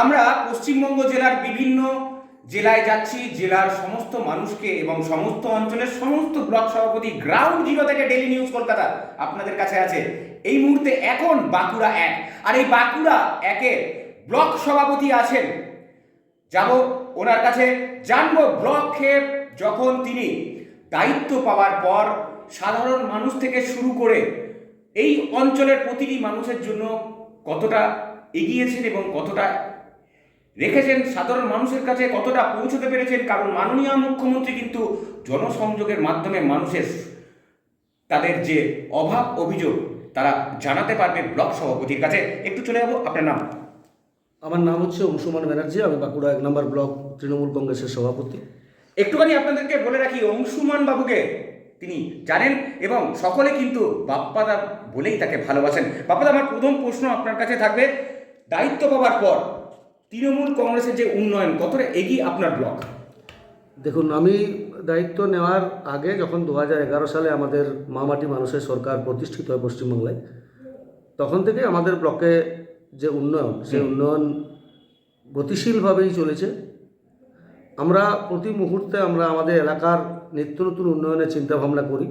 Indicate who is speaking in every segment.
Speaker 1: আমরা পশ্চিমবঙ্গ জেলার বিভিন্ন জেলায় যাচ্ছি, জেলার সমস্ত মানুষকে এবং সমস্ত অঞ্চলের সমস্ত ব্লক সভাপতি গ্রাউন্ড জিরো থেকে ডেলি নিউজ কলকাতা আপনাদের কাছে আছে। এই মুহূর্তে এখন বাঁকুড়া এক। আর এই বাঁকুড়া একের ব্লক সভাপতি আছেন। যাব ওনার কাছে। জানব ব্লকে যখন তিনি দায়িত্ব পাওয়ার পর সাধারণ মানুষ থেকে শুরু করে এই অঞ্চলের প্রতিটি মানুষের জন্য কতটা এগিয়েছেন এবং কতটা রেখেছেন সাধারণ মানুষের কাছে কতটা পৌঁছতে পেরেছেন? কারণ মাননীয় মুখ্যমন্ত্রী কিন্তু জনসংযোগের মাধ্যমে মানুষের তাদের যে অভাব অভিযোগ তারা জানাতে পারবে ব্লক সভাপতির কাছে। একটু চলে যাব আপনার নাম?
Speaker 2: আমার নাম হচ্ছে অংশুমান ব্যানার্জি আমি বাঁকুড়া এক নম্বর ব্লক তৃণমূল কংগ্রেসের সভাপতি।
Speaker 1: একটুখানি আপনাদেরকে বলে রাখি অংশুমান বাবুকে তিনি জানেন এবং সকলে কিন্তু বাপ্পাদা বলেই তাকে ভালোবাসেন। বাপ্পাদা আমার প্রথম প্রশ্ন আপনার কাছে থাকবে দায়িত্ব পাওয়ার পর তৃণমূল কংগ্রেসের যে উন্নয়ন কতটা এগিয়ে আপনার ব্লক
Speaker 2: দেখুন আমি দায়িত্ব নেওয়ার আগে যখন দু হাজার এগারো সালে আমাদের মামাটি মানুষের সরকার প্রতিষ্ঠিত হয় পশ্চিমবাংলায় তখন থেকে আমাদের ব্লকে যে উন্নয়ন সেই উন্নয়ন গতিশীলভাবেই চলেছে। আমরা প্রতি মুহূর্তে আমরা আমাদের এলাকার নিত্য নতুন উন্নয়নের চিন্তাভাবনা করি।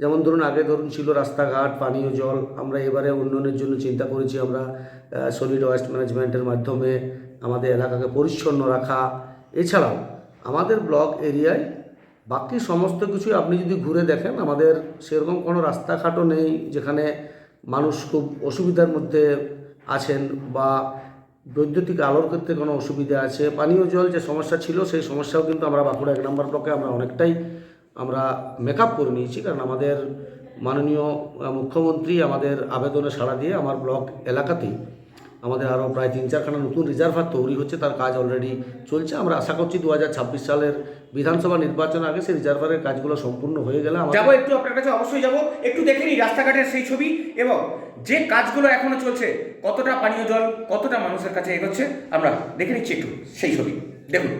Speaker 2: যেমন ধরুন, আগে ধরুন ছিল রাস্তাঘাট, পানীয় জল। আমরা এবারে উন্নয়নের জন্য চিন্তা করেছি আমরা সলিড ওয়েস্ট ম্যানেজমেন্টের মাধ্যমে আমাদের এলাকাকে পরিচ্ছন্ন রাখা। এছাড়াও আমাদের ব্লক এরিয়ায় বাকি সমস্ত কিছু আপনি যদি ঘুরে দেখেন, আমাদের সেরকম কোনো রাস্তাঘাটও নেই যেখানে মানুষ খুব অসুবিধার মধ্যে আছেন বা বৈদ্যুতিক আলোর ক্ষেত্রে কোনো অসুবিধা আছে। পানীয় জল যে সমস্যা ছিল, সেই সমস্যাও কিন্তু আমরা বাঁকুড়া এক নম্বর ব্লকে আমরা অনেকটাই আমরা মেকআপ করে নিয়েছি, কারণ আমাদের মাননীয় মুখ্যমন্ত্রী আমাদের আবেদনে সাড়া দিয়ে আমার ব্লক এলাকাতেই আমাদের আরও প্রায় তিন চারখানা নতুন রিজার্ভার তৈরি হচ্ছে, তার কাজ অলরেডি চলছে। আমরা আশা করছি দু হাজার ছাব্বিশ সালের বিধানসভা নির্বাচন আগে সেই রিজার্ভারের কাজগুলো সম্পূর্ণ হয়ে গেলে
Speaker 1: যাব একটু আপনার কাছে, অবশ্যই যাব। একটু দেখে নিই রাস্তাঘাটের সেই ছবি এবং যে কাজগুলো এখনও চলছে, কতটা পানীয় জল, কতটা মানুষের কাছে এগোচ্ছে, আমরা দেখে নিচ্ছি একটু সেই ছবি। দেখুন।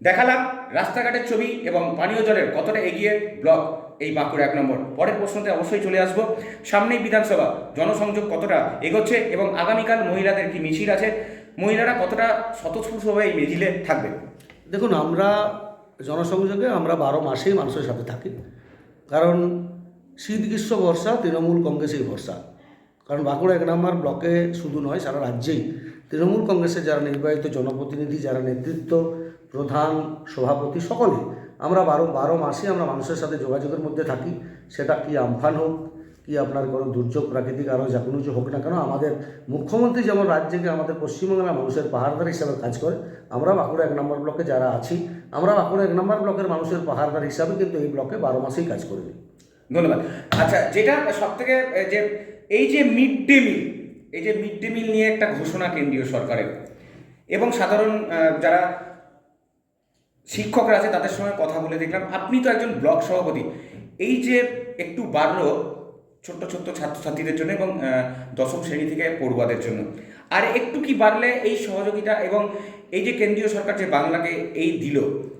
Speaker 1: দেখালাম রাস্তাঘাটের ছবি এবং পানীয় জলের কতটা এগিয়ে ব্লক এই বাঁকুড়া এক নম্বর। পরের প্রশ্নতে অবশ্যই চলে আসব। সামনেই বিধানসভা, জনসংযোগ কতটা এগোচ্ছে এবং আগামীকাল মহিলাদের কি মিছিল আছে? মহিলারা কতটা স্বতঃস্ফূর্তভাবে এই মিছিলে থাকবে?
Speaker 2: দেখুন, আমরা জনসংযোগে আমরা বারো মাসেই মানুষের সাথে থাকি। কারণ শীত গ্রীষ্ম বর্ষা, তৃণমূল কংগ্রেসই ভরসা কারণ বাঁকুড়া এক নম্বর ব্লকে শুধু নয়, সারা রাজ্যেই তৃণমূল কংগ্রেসের যারা নির্বাহিত জনপ্রতিনিধি, যারা নেতৃত্ব প্রধান সভাপতি সকলে, আমরা বারো বারো মাসে আমরা মানুষের সাথে যোগাযোগের মধ্যে থাকি, সেটা কি আমফান হোক, কি আপনার কোনো দুর্যোগ, প্রাকৃতিক আরও যা কোনো কিছু হোক না কেন, আমাদের মুখ্যমন্ত্রী যেমন রাজ্যকে আমাদের পশ্চিমবাংলার মানুষের পাহাড়দার হিসাবে কাজ করে, আমরা বাঁকুড়া এক নম্বর ব্লকে যারা আছি, আমরা বাঁকুড়া এক নম্বর ব্লকের মানুষের পাহাড়দার হিসাবে কিন্তু এই ব্লকে বারো মাসেই কাজ করে
Speaker 1: ধন্যবাদ। আচ্ছা যেটা সব থেকে যে, এই যে মিড ডে মিল, এই যে মিড ডে মিল নিয়ে একটা ঘোষণা কেন্দ্রীয় সরকারের, এবং সাধারণ যারা শিক্ষকরা আছে, তাদের সঙ্গে কথা বলে দেখলাম। আপনি তো একজন ব্লক সভাপতি। এই যে একটু বাড়লো ছোট্ট ছোট্ট ছাত্রছাত্রীদের জন্য এবং দশম শ্রেণি থেকে পড়ুয়াদের জন্য। আর একটু কি বাড়লে এই সহযোগিতা এবং এই যে কেন্দ্রীয় সরকার যে বাংলাকে এই দিল,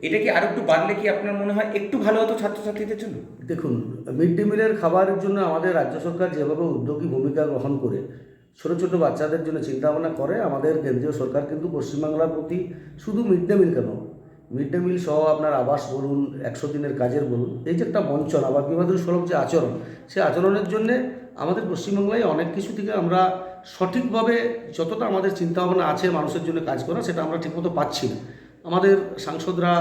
Speaker 1: এটা কি আর একটু বাড়লে কি আপনার মনে হয় একটু ভালো হতো ছাত্রছাত্রীদের জন্য?
Speaker 2: দেখুন, মিড ডে মিলের খাবারের জন্য আমাদের রাজ্য সরকার যেভাবে উদ্যোগী ভূমিকা গ্রহণ করে, ছোটো ছোটো বাচ্চাদের জন্য চিন্তা ভাবনা করে, আমাদের কেন্দ্রীয় সরকার কিন্তু পশ্চিমবাংলার প্রতি শুধু মিড ডে মিল কেন মিড ডে মিল সহ আপনার আবাস বলুন, একশো দিনের কাজের বলুন, এই যে একটা বঞ্চনা বা বিবাদী সুলভ যে আচরণ সেই আচরণের জন্যে আমাদের পশ্চিমবাংলায় অনেক কিছু থেকে আমরা সঠিকভাবে যতটা আমাদের চিন্তাভাবনা আছে মানুষের জন্য কাজ করা, সেটা আমরা ঠিকমতো পাচ্ছি না। আমাদের সাংসদরা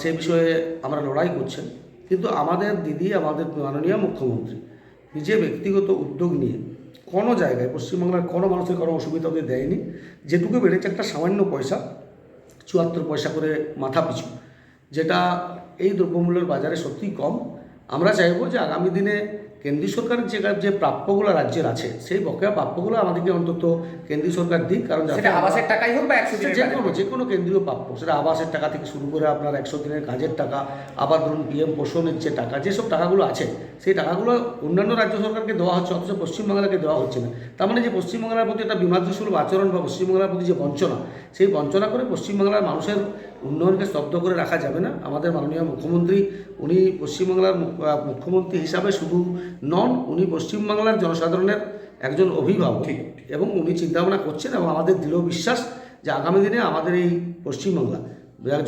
Speaker 2: সে বিষয়ে আমরা লড়াই করছেন, কিন্তু আমাদের দিদি আমাদের মাননীয় মুখ্যমন্ত্রী, নিজে ব্যক্তিগত উদ্যোগ নিয়ে কোনো জায়গায় পশ্চিমবাংলার কোনো মানুষের কোনো অসুবিধা ওদের দেয়নি, যেটুকু বেড়েছে একটা সামান্য পয়সা চুয়াত্তর পয়সা করে মাথা পিছু। যেটা এই দ্রব্যমূল্যের বাজারে সত্যিই কম। আমরা চাইব যে আগামী দিনে কেন্দ্রীয় সরকারের যে যে প্রাপ্যগুলো রাজ্যের আছে সেই বকেয়া প্রাপ্যগুলো আমাদেরকে অন্তত কেন্দ্রীয় সরকার দিক কারণ
Speaker 1: সেটা আবাসের টাকাই হোক বা একশো
Speaker 2: যে কোনো যে কোনো কেন্দ্রীয় প্রাপ্য সেটা আবাসের টাকা থেকে শুরু করে আপনার একশো দিনের কাজের টাকা আবার ধরুন পিএম পোষণের যে টাকা যেসব টাকাগুলো আছে সেই টাকাগুলো অন্যান্য রাজ্য সরকারকে দেওয়া হচ্ছে অথচ পশ্চিমবাংলাকে দেওয়া হচ্ছে না। তার মানে যে পশ্চিমবাংলার প্রতি একটা বিমাতৃসুলভ আচরণ বা পশ্চিমবাংলার প্রতি যে বঞ্চনা সেই বঞ্চনা করে পশ্চিমবাংলার মানুষের উন্নয়নকে স্তব্ধ করে রাখা যাবে না। আমাদের মাননীয় মুখ্যমন্ত্রী উনি পশ্চিমবাংলার মুখ্যমন্ত্রী হিসাবে শুধু নন উনি পশ্চিমবাংলার জনসাধারণের একজন অভিভাবক এবং উনি চিন্তাভাবনা করছেন এবং আমাদের দৃঢ় বিশ্বাস যে আগামী দিনে আমাদের এই পশ্চিমবাংলা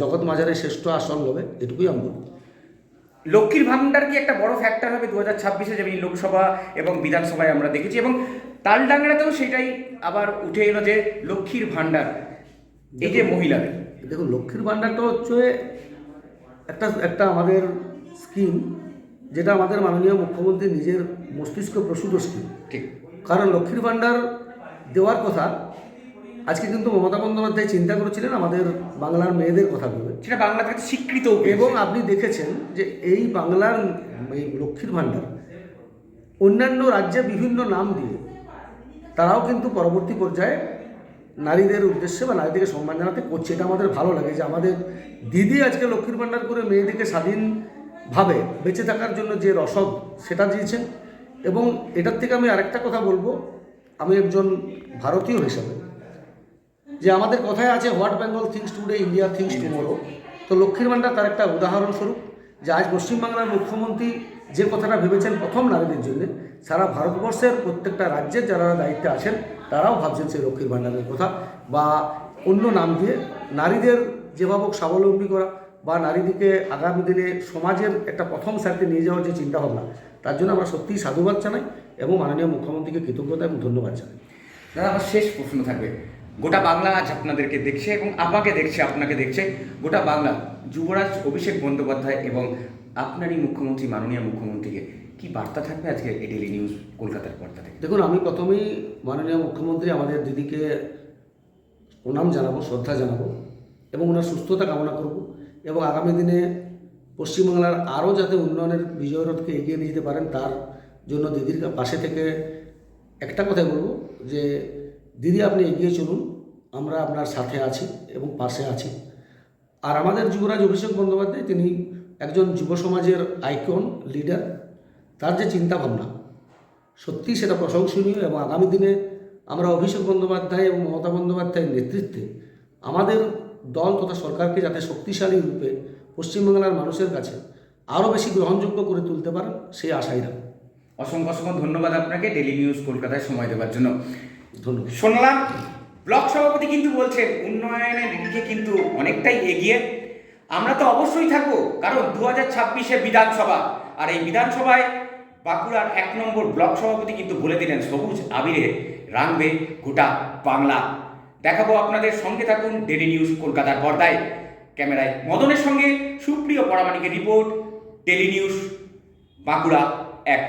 Speaker 2: জগৎ মাজারের শ্রেষ্ঠ আসন হবে এটুকুই আমি বলব।
Speaker 1: লক্ষ্মীর ভাণ্ডার কি একটা বড় ফ্যাক্টর হবে দু হাজার ছাব্বিশে যেমনি লোকসভা এবং বিধানসভায় আমরা দেখেছি এবং তালডাংরাতেও সেটাই আবার উঠে এলো যে লক্ষ্মীর ভাণ্ডার এই যে মহিলাদের।
Speaker 2: দেখুন লক্ষ্মীর ভাণ্ডারটা হচ্ছে একটা একটা আমাদের স্কিম যেটা আমাদের মাননীয় মুখ্যমন্ত্রী নিজের মস্তিষ্ক প্রসূত স্কিম
Speaker 1: ঠিক।
Speaker 2: কারণ লক্ষ্মীর ভাণ্ডার দেওয়ার কথা আজকে কিন্তু মমতা বন্দ্যোপাধ্যায় চিন্তা করেছিলেন আমাদের বাংলার মেয়েদের কথা ভেবে।
Speaker 1: সেটা বাংলা থেকে স্বীকৃত
Speaker 2: এবং আপনি দেখেছেন যে এই বাংলার এই লক্ষ্মীর ভাণ্ডার অন্যান্য রাজ্যে বিভিন্ন নাম দিয়ে তারাও কিন্তু পরবর্তী পর্যায়ে নারীদের উদ্দেশ্যে বা নারীদেরকে সম্মান জানাতে করছে। এটা আমাদের ভালো লাগে যে আমাদের দিদি আজকে লক্ষ্মীর ভাণ্ডার করে মেয়েদেরকে স্বাধীনভাবে বেঁচে থাকার জন্য যে রসদ সেটা দিয়েছেন। এবং এটার থেকে আমি আরেকটা কথা বলব। আমি একজন ভারতীয় হিসাবে, যে আমাদের কথায় আছে, what Bengal thinks today, India thinks tomorrow. তো লক্ষ্মীর ভাণ্ডার তার একটা উদাহরণস্বরূপ যে আজ পশ্চিমবাংলার মুখ্যমন্ত্রী যে কথাটা ভেবেছেন প্রথম নারীদের জন্য, সারা ভারতবর্ষের প্রত্যেকটা রাজ্যের যারা দায়িত্বে আছেন, তারাও ভাবছেন সেই লক্ষ্মীর ভাণ্ডারের কথা, বা অন্য নাম দিয়ে নারীদের যেভাবে স্বাবলম্বী করা বা নারীদেরকে আগামী দিনে সমাজের একটা প্রথম সারিতে নিয়ে যাওয়ার যে চিন্তাভাবনা তার জন্য আমরা সত্যিই সাধুবাদ জানাই এবং মাননীয় মুখ্যমন্ত্রীকে কৃতজ্ঞতা এবং ধন্যবাদ জানাই।
Speaker 1: দাদা আমার শেষ প্রশ্ন থাকবে। গোটা বাংলা আজ আপনাদেরকে দেখছে এবং আমাকে দেখছে আপনাকে দেখছে। গোটা বাংলা যুবরাজ অভিষেক বন্দ্যোপাধ্যায় এবং আপনারই মুখ্যমন্ত্রী মাননীয় মুখ্যমন্ত্রীকে কি বার্তা থাকবে আজকে এই ডেলি নিউজ কলকাতার পর্দা থেকে?
Speaker 2: দেখুন আমি প্রথমেই মাননীয় মুখ্যমন্ত্রী আমাদের দিদিকে প্রণাম জানাব শ্রদ্ধা জানাব এবং ওনার সুস্থতা কামনা করব। এবং আগামী দিনে পশ্চিমবাংলার আরও যাতে উন্নয়নের বিজয় রথকে এগিয়ে নিয়ে যেতে পারেন, তার জন্য দিদির পাশে থেকে একটা কথাই বলব যে, দিদি আপনি এগিয়ে চলুন, আমরা আপনার সাথে আছি এবং পাশে আছি। আর আমাদের যুবরাজ অভিষেক বন্দ্যোপাধ্যায়, তিনি একজন যুব সমাজের আইকন, লিডার। তার যে চিন্তাভাবনা, সত্যিই সেটা প্রশংসনীয় এবং আগামী দিনে আমরা অভিষেক বন্দ্যোপাধ্যায় এবং মমতা বন্দ্যোপাধ্যায়ের নেতৃত্বে আমাদের দল তথা সরকারকে যাতে শক্তিশালী রূপে পশ্চিমবাংলার মানুষের কাছে আরও বেশি গ্রহণযোগ্য করে তুলতে পারেন সেই আশাই রাখব
Speaker 1: অসংখ্য অসংখ্য ধন্যবাদ আপনাকে। ডেলি নিউজ কলকাতায় সময় দেওয়ার জন্য।
Speaker 2: ধন্যবাদ।
Speaker 1: শুনলাম ব্লক সভাপতি কিন্তু বলছেন উন্নয়নের দিকে কিন্তু অনেকটাই এগিয়ে। আমরা তো অবশ্যই থাকব কারণ দু হাজার ছাব্বিশে বিধানসভা আর এই বিধানসভায় বাঁকুড়ার এক নম্বর ব্লক সভাপতি কিন্তু বলে দিলেন সবুজ আবিরে রাঙবে গোটা বাংলা। দেখাবো আপনাদের সঙ্গে থাকুন ডেলি নিউজ কলকাতার পর্দায়। ক্যামেরায় মদনের সঙ্গে সুপ্রিয় পরামানিকের রিপোর্ট ডেলি নিউজ বাঁকুড়া এক।